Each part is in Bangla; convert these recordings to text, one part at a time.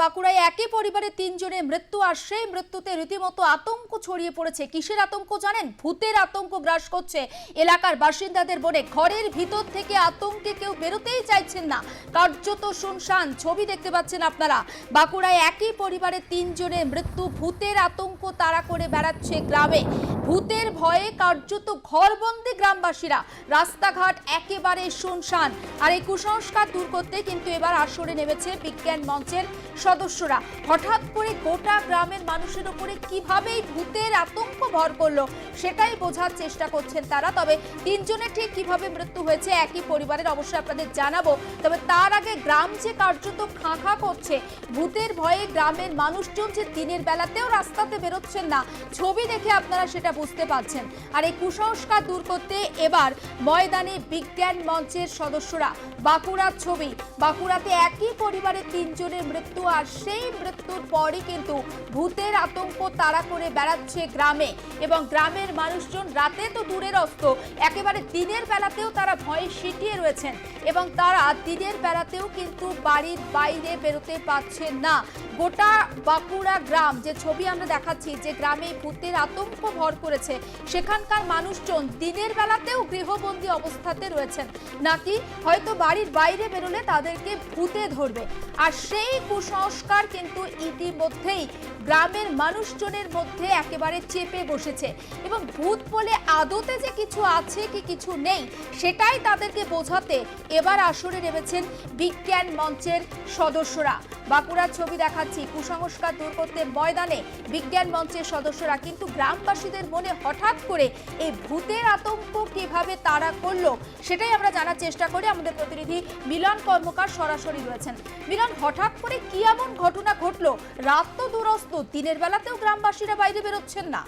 বাঁকুড়ায় একই পরিবারের তিনজনের মৃত্যু আর সেই মৃত্যুতে রীতিমতো আতঙ্ক ছড়িয়ে পড়েছে। কিসের আতঙ্ক জানেন? ভূতের আতঙ্ক গ্রাস করছে এলাকার বাসিন্দাদের বনে। ঘরের ভিতর থেকে আতঙ্কে কেউ বেরোতেই চাইছেন না। কার্যত শুনশান, ছবি দেখতে পাচ্ছেন আপনারা। বাঁকুড়ায় একই পরিবারের তিনজনের মৃত্যু, ভূতের আতঙ্ক তাড়া করে বেড়াচ্ছে গ্রামে। ভূতের ভয়ে কার্যত ঘরবন্দি গ্রামবাসীরা। রাস্তাঘাট একেবারে শুনশান। আর এই কুসংস্কার দূর করতে কিন্তু এবার আসরে নেমেছে বিজ্ঞান মঞ্চের সদস্যরা। হঠাৎ করে গোটা গ্রামের মানুষের উপরে কীভাবে ভূতের আতঙ্ক ভর করল, সেটাই বোঝার চেষ্টা করছেন তারা। তবে তিনজনের ঠিক কীভাবে মৃত্যু হয়েছে, একই পরিবারের অবশ্যই আপনাদের জানাব। তবে তার আগে গ্রাম যে কার্যত খাঁ খাঁ করছে, ভূতের ভয়ে গ্রামের মানুষজন যে দিনের বেলাতেও রাস্তাতে বেরোচ্ছেন না, ছবি দেখে আপনারা সেটা বুঝতে পারছেন। আর এই কুসংস্কার দূর করতে এবার ময়দানে বিজ্ঞান মঞ্চের সদস্যরা বাঁকুড়ার ছবি। বাঁকুড়াতে একই পরিবারের তিনজনের মৃত্যু আর সেই মৃত্যুর পরই কিন্তু ভূতের আতঙ্ক তাড়া করে বেড়াচ্ছে গ্রামে। এবং গ্রামের মানুষজন রাতে তো দূরের অস্ত, একেবারে দিনের বেলাতেও তারা ভয়ে সিটিয়ে রয়েছেন। এবং তারা দিনের বেলাতেও কিন্তু বাড়ির বাইরে বেরোতে পারছেন না। গোটা বাঁকুড়া গ্রাম, যে ছবি আমরা দেখাচ্ছি, যে গ্রামে ভূতের আতঙ্ক ভর করেছে। সেখানকার মানুষজন দিনের বেলাতেও গৃহবন্দী অবস্থাতে রয়েছেন। নাকি হয়তো বাড়ির বাইরে বেরোলে তাদেরকে ভূতে ধরবে। আর সেই কুসংস্কার কিন্তু ইতিমধ্যেই গ্রামের মানুষজনের মধ্যে একেবারে চেপে বসেছে। এবং ভূত বলে আদতে যে কিছু আছে কি কিছু নেই, সেটাই তাদেরকে বোঝাতে এবার আসরে নেমেছেন বিজ্ঞান মঞ্চের সদস্যরা। বাঁকুড়ার ছবি দেখাচ্ছি। কুসংস্কার দূর করতে ময়দানে বিজ্ঞান মঞ্চের সদস্যরা। কিন্তু গ্রামবাসীদের মনে হঠাৎ করে এই ভূতের আতঙ্ক কীভাবে তাড়া করল, সেটাই আমরা জানার চেষ্টা করি। আমাদের প্রতিনিধি মিলন কর্মকার সরাসরি রয়েছেন। মিলন, হঠাৎ করে কি এমন ঘটনা ঘটলো? রাত তো দূরস্থ দিনের বেলাতেও গ্রামবাসীরা বাইরে বেরোচ্ছেন না।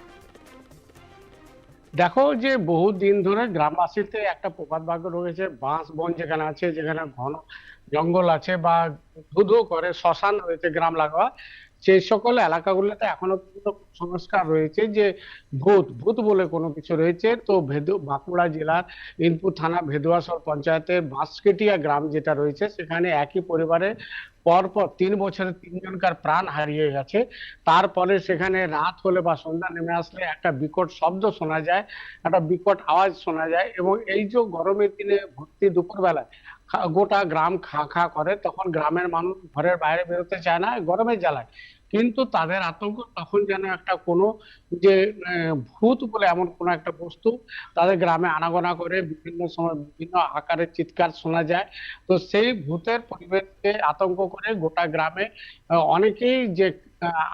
দেখো যে বহু দিন ধরে গ্রামবাসীতে একটা প্রবাদ বাক্য রয়েছে। বাঁশ বন যেখানে আছে, যেখানে ঘন জঙ্গল আছে বা ধুধু করে শ্মশান রয়েছে গ্রাম লাগোয়া। সেই সকল এলাকাগুলোতে এখনও পর্যন্ত সংস্কার রয়েছে যে ভূত ভূত বলে কোনো কিছু রয়েছে। তো ভেদু, বাঁকুড়া জেলার ইনপুর থানা ভেদুয়াসর পঞ্চায়েতের বাঁশকেটিয়া গ্রাম যেটা রয়েছে, সেখানে একই পরিবারে পরপর তিন বছরে তিনজনকার প্রাণ হারিয়ে গেছে। তারপরে সেখানে রাত হলে বা সন্ধ্যা নেমে আসলে একটা বিকট শব্দ শোনা যায়, একটা বিকট আওয়াজ শোনা যায় এবং এই যে গরমের দিনে ভর্তি দুপুরবেলায় গোটা গ্রাম খা খা করে, তখন গ্রামের মানুষ ঘরের বাইরে বেরোতে চায় না, গরমের জ্বালায়। কিন্তু তাদের আতঙ্ক তখন যেন একটা কোনো যে ভূত বলে এমন কোনো একটা বস্তু তাদের গ্রামে আনাগোনা করে বিভিন্ন সময় বিভিন্ন আকারে চিৎকার শোনা যায়। তো সেই ভূতের পরিবেশকে আতঙ্ক করে গোটা গ্রামে অনেকেই যে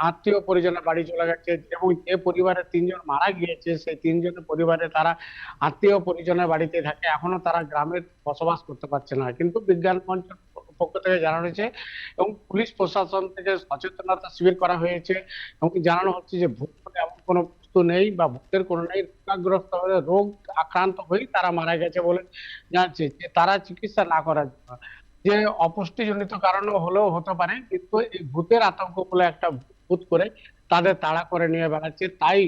আত্মীয় পরিজনের বাড়ি চলে গেছে এবং যে পরিবারে তিনজন মারা গিয়েছে, সেই তিনজনের পরিবারে তারা আত্মীয় পরিজনের বাড়িতে থাকে। এখনও তারা গ্রামে বসবাস করতে পারছে না। কিন্তু বিজ্ঞান মঞ্চের পক্ষ থেকে জানানো হয়েছে এবং পুলিশ প্রশাসন থেকে সচেতনতা শিবির করা হয়েছে এবং জানানো হচ্ছে যে ভূত এমন কোনো বস্তু নেই বা ভূতের কোনো নেই, রোগাগ্রস্ত হয়ে রোগ আক্রান্ত হয়েই তারা মারা গেছে বলে জানছে, যে তারা চিকিৎসা না করার জন্য। যে অপুষ্টিজনিত কারণও হলেও হতে পারে, কিন্তু এই ভূতের আতঙ্ক বলে একটা ভূত করে তাদের তাড়া করে নিয়ে বেড়াচ্ছে। তাই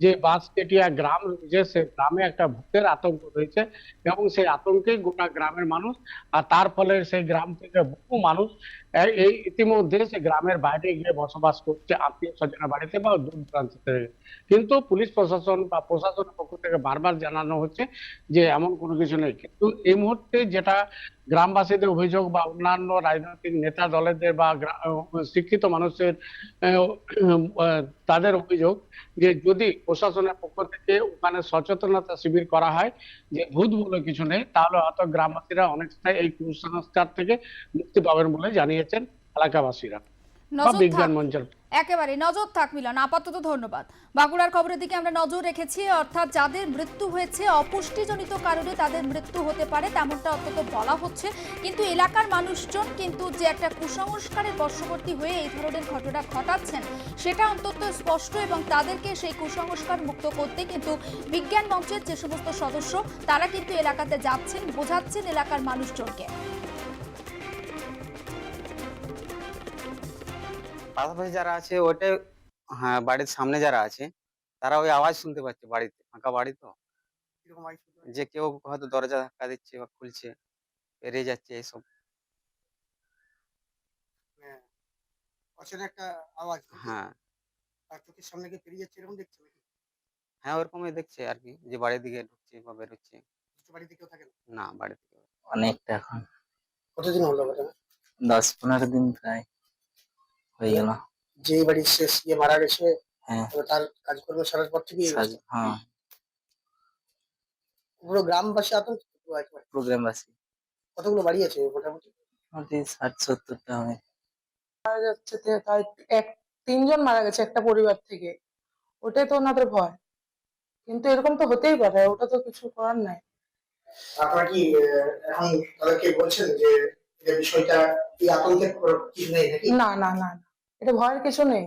যে বাঁশকেটিয়া গ্রাম রয়েছে সে গ্রামে একটা ভূতের আতঙ্ক রয়েছে এবং সেই আতঙ্কে গোটা গ্রামের মানুষ, আর তার ফলে সেই গ্রাম থেকে বহু মানুষ এই- ইতিমধ্যে সে গ্রামের বাইরে গিয়ে বসবাস করছে, আত্মীয় স্বজনের বাড়িতে বা দূর দূরান্ত থেকে। কিন্তু পুলিশ প্রশাসন বা প্রশাসনের পক্ষ থেকে বারবার জানানো হচ্ছে যে এমন কোনো কিছু নেই। কিন্তু এই মুহূর্তে যেটা গ্রামবাসীদের অভিযোগ বা অন্যান্য রাজনৈতিক নেতা দলেদের বা শিক্ষিত মানুষের তাদের অভিযোগ যে যদি প্রশাসনের পক্ষ থেকে ওখানে সচেতনতা শিবির করা হয় যে ভূত বলে কিছু নেই, তাহলে হয়তো গ্রামবাসীরা অনেকটা এই কুসংস্কার থেকে মুক্তি পাবেন বলে জানিয়েছেন এলাকাবাসীরা বা বিজ্ঞান মঞ্চের। একেবারে নজর থাক মিলন আপাতত ধন্যবাদ। বাঁকুড়ার খবরের দিকে আমরা নজর রেখেছি অর্থাৎ যাদের মৃত্যু হয়েছে অপুষ্টিজনিত কারণে তাদের মৃত্যু হতে পারে তেমনটা অন্তত বলা হচ্ছে। কিন্তু এলাকার মানুষজন কিন্তু যে একটা কুসংস্কারের বর্ষবর্তী হয়ে এই ধরনের ঘটনা ঘটাচ্ছেন সেটা অন্তত স্পষ্ট এবং তাদেরকে সেই কুসংস্কার মুক্ত করতে কিন্তু বিজ্ঞান মঞ্চের যে সমস্ত সদস্য তারা কিন্তু এলাকাতে যাচ্ছেন বোঝাচ্ছেন এলাকার মানুষজনকে। পাশাপাশি যারা আছে ওইটাই হ্যাঁ বাড়ির সামনে যারা আছে তারা ওই আওয়াজ শুনতে পাচ্ছে বাড়িতে ফাঁকা বাড়ি তো। যে কেউ হয়তো দরজা ধাক্কা দিচ্ছে বা খুলছে বেরিয়ে যাচ্ছে এইসব অচেনা একটা আওয়াজ হ্যাঁ। আর চোখের সামনে গিয়ে পেরিয়ে যাচ্ছে এরকম দেখছে নাকি? হ্যাঁ ওরকমই দেখছে আর কি যে বাড়ির দিকে ঢুকছে বা বেরোচ্ছে। বাড়িতে কেউ থাকে না? না বাড়ি অনেকটা এখন। কতদিন হলো দশ পনেরো দিন প্রায়। হয়ে গেল। যে বাড়ির শেষ গিয়ে মারা গেছে হ্যাঁ। তার কাজকর্ম সারার পর থেকে হ্যাঁ। পুরো গ্রামবাসী আতঙ্কিত পুরো আছে কতগুলো বাড়ি আছে মোটামুটি? মোটামুটি ষাট সত্তরটা হবে। যাচ্ছে এক তিনজন মারা গেছে একটা পরিবার থেকে। ওটাই তো ওনাদের ভয়। কিন্তু এরকম তো হতেই পারে ওটা তো কিছু করার নাই। আপনারা কি এখন তাদেরকে বলছেন যে এই বিষয়টা এই আতঙ্কের কিছু নেই নাকি? না না না না। এটা ভয়ের কিছু নেই।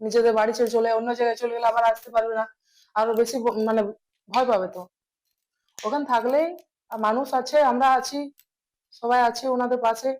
নিজেদের বাড়ি ছেড়ে চলে, অন্য জায়গায় চলে গেলে আবার আসতে পারবে না। আরও বেশি মানে ভয় পাবে তো। ওখানে থাকলেই মানুষ আছে, আমরা আছি, সবাই আছি ওনাদের পাশে।